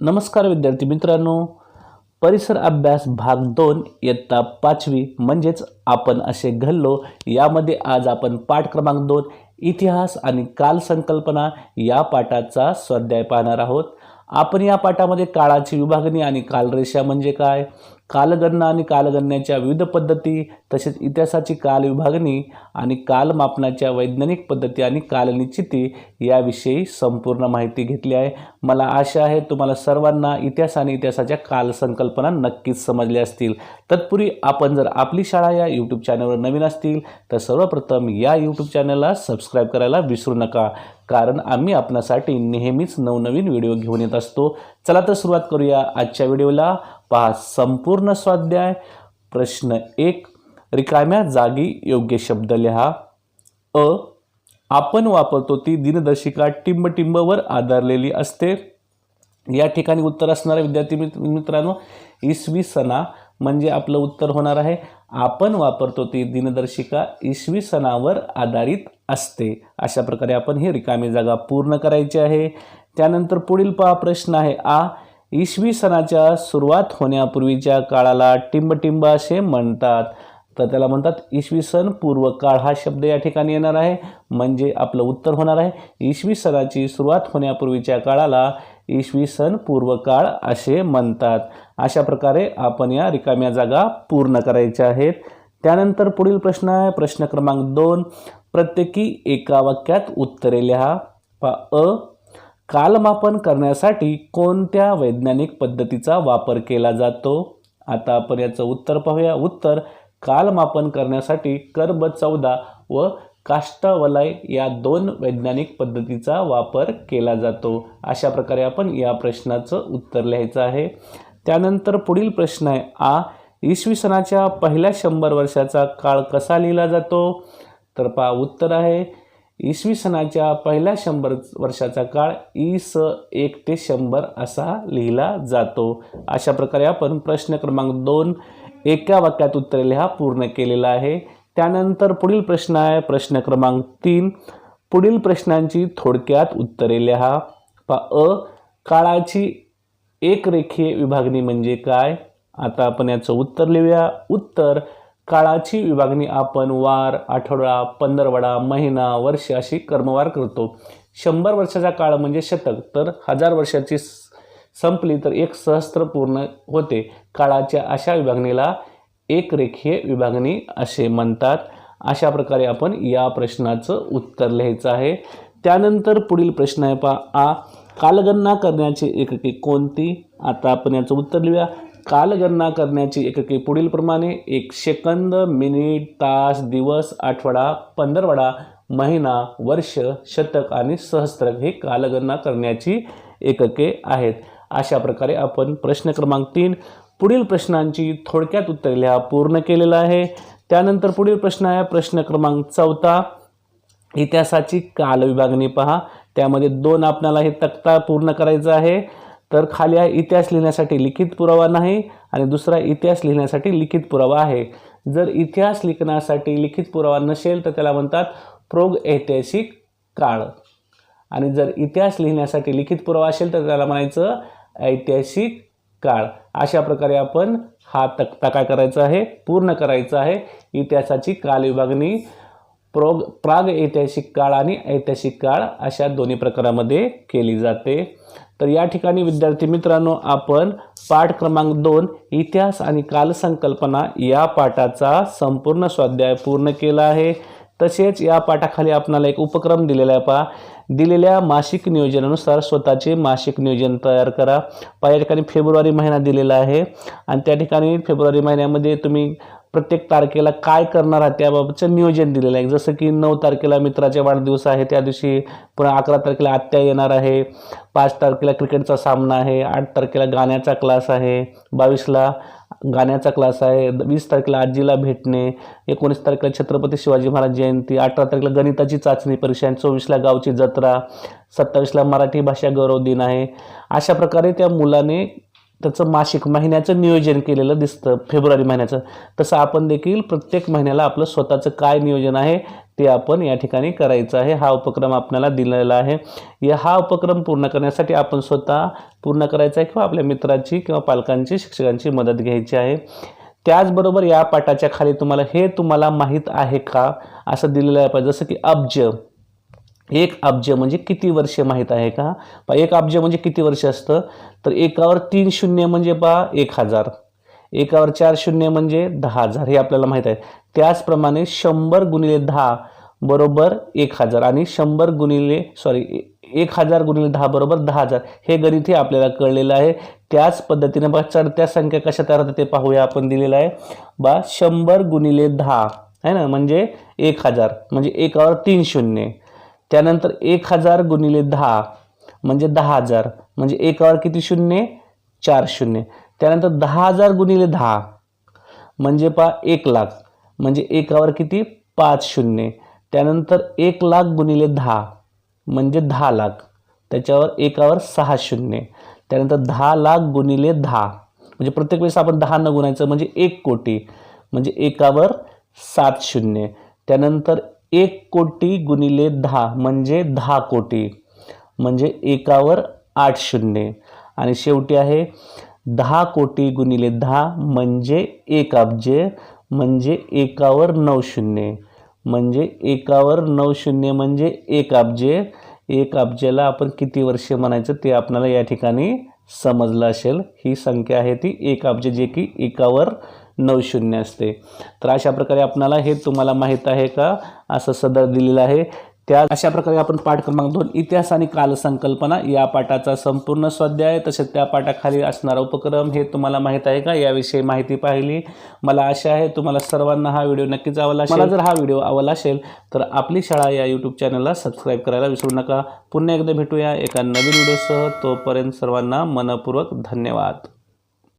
नमस्कार विद्यार्थी मित्रांनो. परिसर अभ्यास भाग दोन इयत्ता पाचवी म्हणजेच आपण असे घडलो. यामध्ये आज आपण पाठ क्रमांक दोन इतिहास आणि काल संकल्पना या पाठाचा स्वाध्याय पाहणार आहोत. आपण या पाठामध्ये काळाची विभागणी आणि कालरेषा म्हणजे काय? कालगणना आणि कालगणनेच्या विविध पद्धती तसेच इतिहासाची काल विभागणी आणि कालमापनाच्या वैज्ञानिक पद्धती आणि कालनिश्चिती याविषयी संपूर्ण माहिती घेतली आहे. मला आशा आहे तुम्हाला सर्वांना इतिहास आणि इतिहासाच्या काल संकल्पना नक्कीच समजल्या असतील. तत्पूर्वी आपण जर आपली शाळा या यूट्यूब चॅनलवर नवीन असतील तर सर्वप्रथम या यूट्यूब चॅनलला सबस्क्राईब करायला विसरू नका. कारण आम्ही आपणासाठी नेहमीच नवनवीन व्हिडिओ घेऊन येत असतो. चला तर सुरुवात करूया आजच्या व्हिडिओला. पहा संपूर्ण स्वाध्याय. प्रश्न एक रिकाम्या जागी योग्य शब्द लिहा. अ आपण वापरतो ती दिनदर्शिका टिंबटिंबवर आधारलेली असते. या ठिकाणी उत्तर असणारा विद्यार्थी मित्र मित्रांनो इसवी सना म्हणजे आपलं उत्तर होणार आहे आपण वापरतो ती दिनदर्शिका इसवी सणावर आधारित असते. अशा प्रकारे आपण ही रिकामी जागा पूर्ण करायची आहे. त्यानंतर पुढील पहा प्रश्न आहे आ इसवी सणाच्या सुरुवात होण्यापूर्वीच्या काळाला टिंबटिंब असे म्हणतात. तर त्याला म्हणतात इसवी सन पूर्व काळ हा शब्द या ठिकाणी येणार आहे. म्हणजे आपलं उत्तर होणार आहे इसवी सणाची सुरुवात होण्यापूर्वीच्या काळाला इसवी सण पूर्व काळ असे म्हणतात. अशा प्रकारे आपण या रिकाम्या जागा पूर्ण करायच्या आहेत. त्यानंतर पुढील प्रश्न आहे. प्रश्न क्रमांक दोन. प्रत्येकी एका वाक्यात उत्तरे लिहा. पा अ. कालमापन करण्यासाठी कोणत्या वैज्ञानिक पद्धतीचा वापर केला जातो? आता आपण याचं उत्तर पाहूया. उत्तर कालमापन करण्यासाठी कर्ब चौदा व काष्टवलय या दोन वैज्ञानिक पद्धतीचा वापर केला जातो. अशा प्रकारे आपण या प्रश्नाचं उत्तर लिहायचं आहे. त्यानंतर पुढील प्रश्न आहे आ इसवी सणाच्या पहिल्या शंभर वर्षाचा काळ कसा लिहिला जातो? तर पहा उत्तर आहे इसवी सणाच्या पहिल्या शंभर वर्षाचा काळ ई स एक ते शंभर असा लिहिला जातो. अशा प्रकारे आपण प्रश्न क्रमांक दोन एका वाक्यात उत्तरे लिहा पूर्ण केलेला आहे. त्यानंतर पुढील प्रश्न आहे प्रश्न क्रमांक तीन. पुढील प्रश्नांची थोडक्यात उत्तरे लिहा. पा अ काळाची एक रेखीय विभागणी म्हणजे काय? आता आपण याचं उत्तर लिहूया. उत्तर काळाची विभागणी आपण वार आठवडा पंधरवडा महिना वर्ष अशी कर्मवार करतो. शंभर वर्षाचा काळ म्हणजे शतक तर हजार वर्षाची स- संपली तर एक सहस्त्र पूर्ण होते. काळाच्या अशा विभागणीला एक रेखीय विभागणी असे म्हणतात. अशा प्रकारे आपण या प्रश्नाचं उत्तर लिहायचं आहे. त्यानंतर पुढील प्रश्न आहे पहा. आ कालगणना करण्याची एकके कोणती? आता आपण याचं उत्तर लिहूया. कालगणना करण्याची एकके पुढील प्रमाणे एक सेकंद मिनिट तास दिवस आठवडा पंधरवडा महिना वर्ष शतक आणि सहस्त्रक हे कालगणना करण्याची एकके आहेत. अशा प्रकारे आपण प्रश्न क्रमांक तीन पुढील प्रश्नांची थोडक्यात उत्तरे लिहा पूर्ण केलेलं आहे. त्यानंतर पुढील प्रश्न आहे प्रश्न क्रमांक चौथा. इतिहासाची कालविभागणी पहा. त्यामध्ये दोन आपणाला हे तक्ता पूर्ण करायचा आहे. तर खाली आहे इतिहास लिहिण्यासाठी लिखित पुरावा नाही आणि दुसरा इतिहास लिहिण्यासाठी लिखित पुरावा आहे. जर इतिहास लिखण्यासाठी लिखित पुरावा नसेल तर त्याला म्हणतात प्रोग ऐतिहासिक काळ. आणि जर इतिहास लिहिण्यासाठी लिखित पुरावा असेल तर त्याला म्हणायचं ऐतिहासिक काळ. अशा प्रकारे आपण हा तक्ता काय करायचा आहे? पूर्ण करायचा आहे. इतिहासाची कालविभागणी प्रोग प्राग ऐतिहासिक काळ आणि ऐतिहासिक काळ अशा दोन्ही प्रकारामध्ये केली जाते. तर या ठिकाणी विद्यार्थी मित्रांनो आपण पाठ क्रमांक दोन इतिहास आणि कालसंकल्पना या पाठाचा संपूर्ण स्वाध्याय पूर्ण केला आहे. तसेच या पाठाखाली आपणाला एक उपक्रम दिलेला आहे पहा. दिलेल्या मासिक नियोजनानुसार स्वतःचे मासिक नियोजन तयार करा. पहा या ठिकाणी फेब्रुवारी महिना दिलेला आहे. आणि त्या ठिकाणी फेब्रुवारी महिन्यामध्ये तुम्ही प्रत्येक तारखेला काय करणार आहात त्याबाबतचं नियोजन दिलेलं आहे. जसं की नऊ तारखेला मित्राचे वाढदिवस आहे त्या दिवशी पुन्हा अकरा तारखेला आत्या येणार आहे पाच तारखेला क्रिकेटचा सामना आहे आठ तारखेला गाण्याचा क्लास आहे बावीसला गाण्याचा क्लास आहे वीस तारखेला आजीला भेटणे एकोणीस तारखेला छत्रपती शिवाजी महाराज जयंती अठरा तारखेला गणिताची चाचणी परीक्षा आणि चोवीसला गावची जत्रा सत्तावीसला मराठी भाषा गौरव दिन आहे. अशा प्रकारे त्या मुलाने त्याचं मासिक महिन्याचं नियोजन केलेलं दिसतं फेब्रुवारी महिन्याचं. तसं आपण देखील प्रत्येक महिन्याला आपलं स्वतःचं काय नियोजन आहे ते आपण या ठिकाणी करायचं आहे. हा उपक्रम आपल्याला दिलेला आहे. या हा उपक्रम पूर्ण करण्यासाठी आपण स्वतः पूर्ण करायचा आहे किंवा आपल्या मित्राची किंवा पालकांची शिक्षकांची मदत घ्यायची आहे. त्याचबरोबर या पाठाच्या खाली तुम्हाला हे तुम्हाला माहीत आहे का? असं दिलेलं आहे. पाहिजे जसं की अब्ज. एक अब्ज म्हणजे किती वर्ष माहीत आहे का? पा एक अब्ज म्हणजे किती वर्ष असतं? तर एकावर तीन शून्य म्हणजे पा एक हजार. एकावर चार शून्य म्हणजे दहा हजार हे आपल्याला माहीत आहे. त्याचप्रमाणे शंभर गुणिले दहा बरोबर एक हजार आणि शंभर गुणिले सॉरी एक हजार गुणिले दहा बरोबर दहा हजार हे गणित हे आपल्याला कळलेलं आहे. त्याच पद्धतीने बा चढत्या संख्या कशा तयार होतात ते पाहूया आपण दिलेलं आहे. बा शंभर गुणिले दहा आहे ना? म्हणजे एक हजार म्हणजे एकावर तीन शून्य. त्यानंतर एक हजार गुणिले दहा म्हणजे दहा हजार म्हणजे एकावर किती शून्य? चार शून्य. त्यानंतर दहा हजार गुणिले दहा म्हणजे पा एक लाख म्हणजे एकावर किती? पाच शून्य. त्यानंतर एक लाख गुणिले दहा म्हणजे दहा लाख त्याच्यावर एकावर सहा शून्य. त्यानंतर दहा लाख गुणिले दहा म्हणजे प्रत्येक वेळेस आपण दहा न गुणायचं म्हणजे एक कोटी म्हणजे एकावर सात शून्य. त्यानंतर एक कोटी गुणिले दहा म्हणजे दहा कोटी. म्हणजे एकावर आठ शून्य. आणि शेवटी आहे दहा कोटी गुणिले दहा म्हणजे एक अब्ज म्हणजे एकावर नऊ शून्य. म्हणजे एकावर नऊ शून्य म्हणजे एक अब्ज. एक अब्जेला आपण किती वर्षे म्हणायचं ते आपल्याला या ठिकाणी समजलं असेल. ही संख्या आहे ती एक अब्ज जे की एकावर नऊ शून्य असते. तर अशा प्रकारे आपणाला हे तुम्हाला माहीत आहे का? असं सदर दिलेलं आहे. त्या अशा प्रकारे आपण पाठ क्रमांक दोन इतिहास आणि कालसंकल्पना या पाठाचा संपूर्ण स्वाध्याय तसेच त्या पाठाखाली असणारा उपक्रम हे तुम्हाला माहीत आहे का? याविषयी माहिती पाहिली. मला आशा आहे तुम्हाला सर्वांना हा व्हिडिओ नक्कीच आवडला असेल. मला जर हा व्हिडिओ आवडला असेल तर आपली शाळा या यूट्यूब चॅनलला सबस्क्राईब करायला विसरू नका. पुन्हा एकदा भेटूया एका नवीन व्हिडिओसह. तोपर्यंत सर्वांना मनपूर्वक धन्यवाद.